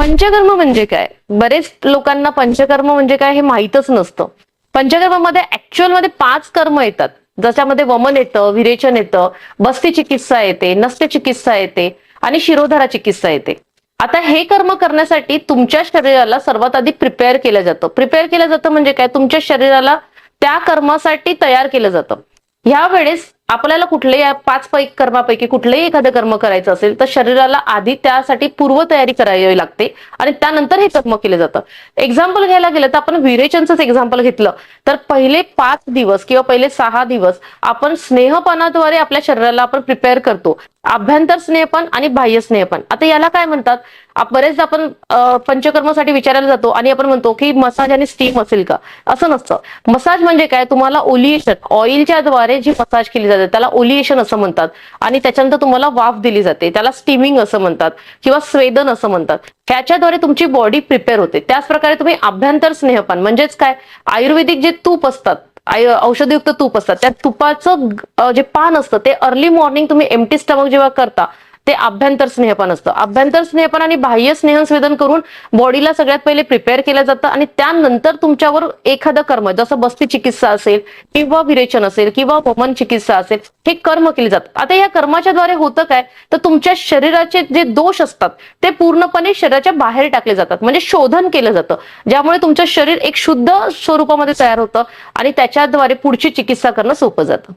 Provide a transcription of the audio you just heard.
पंचकर्म म्हणजे काय? बरेच लोकांना पंचकर्म म्हणजे काय हे माहीतच नसतं. पंचकर्मामध्ये ऍक्च्युअलमध्ये पाच कर्म येतात. ज्याच्यामध्ये वमन येतं विरेचन येतं बस्ती चिकित्सा येते नस्य चिकित्सा येते आणि शिरोधारा चिकित्सा येते. आता हे कर्म करण्यासाठी तुमच्या शरीराला सर्वात आधी प्रिपेअर केलं जातं. प्रिपेअर केलं जातं म्हणजे काय? तुमच्या शरीराला त्या कर्मासाठी तयार केलं जातं. ह्या वेळेस आपल्याला कुठल्याही पाच पैकी कर्मापैकी कुठलंही एखादं कर्म करायचं असेल तर शरीराला आधी त्यासाठी पूर्वतयारी करावी लागते आणि त्यानंतर हे कर्म केलं जातं. एक्झाम्पल घ्यायला गेलं तर आपण विरेचनच एक्झाम्पल घेतलं. तर पहिले पाच दिवस किंवा पहिले सहा दिवस आपण स्नेहपणाद्वारे आपल्या शरीराला आपण प्रिपेअर करतो. अभ्यंतर स्नेहपण आणि बाह्य स्नेहपण. आता याला काय म्हणतात? बरेचदा आपण पंचकर्मासाठी विचारायला जातो आणि आपण म्हणतो की मसाज आणि स्टीम असेल का? असं नसतं. मसाज म्हणजे काय? तुम्हाला ओलिएशन ऑइलच्या द्वारे जी मसाज केली जाते त्याला ओलिएशन असं म्हणतात. आणि त्याच्यानंतर तुम्हाला वाफ दिली जाते. त्याला स्टीमिंग असं म्हणतात किंवा स्वेदन असं म्हणतात. ह्याच्याद्वारे तुमची बॉडी प्रिपेअर होते. त्याच प्रकारे तुम्ही अभ्यंतर स्नेहपान म्हणजेच काय? आयुर्वेदिक जे तूप असतात औषधयुक्त तूप असतात त्या तुपाचं जे पान असतं ते अर्ली मॉर्निंग तुम्ही एमटी स्टमक जेव्हा करता ते अभ्यंतर स्नेहपान असतं. अभ्यंतर स्नेहपान आणि बाह्य स्नेहसंवेदन करून बॉडीला सगळ्यात पहिले प्रिपेअर केलं जातं आणि त्यानंतर तुमच्यावर एखादं कर्म जसं बस्ती चिकित्सा असेल किंवा विरेचन असेल किंवा वमन चिकित्सा असेल हे कर्म केले जातात. आता या कर्माच्या द्वारे होतं काय? तर तुमच्या शरीराचे जे दोष असतात ते पूर्णपणे शरीराच्या बाहेर टाकले जातात. म्हणजे शोधन केलं जातं. ज्यामुळे तुमचं शरीर एक शुद्ध स्वरूपामध्ये तयार होतं आणि त्याच्याद्वारे पुढची चिकित्सा करणं सोपं जातं.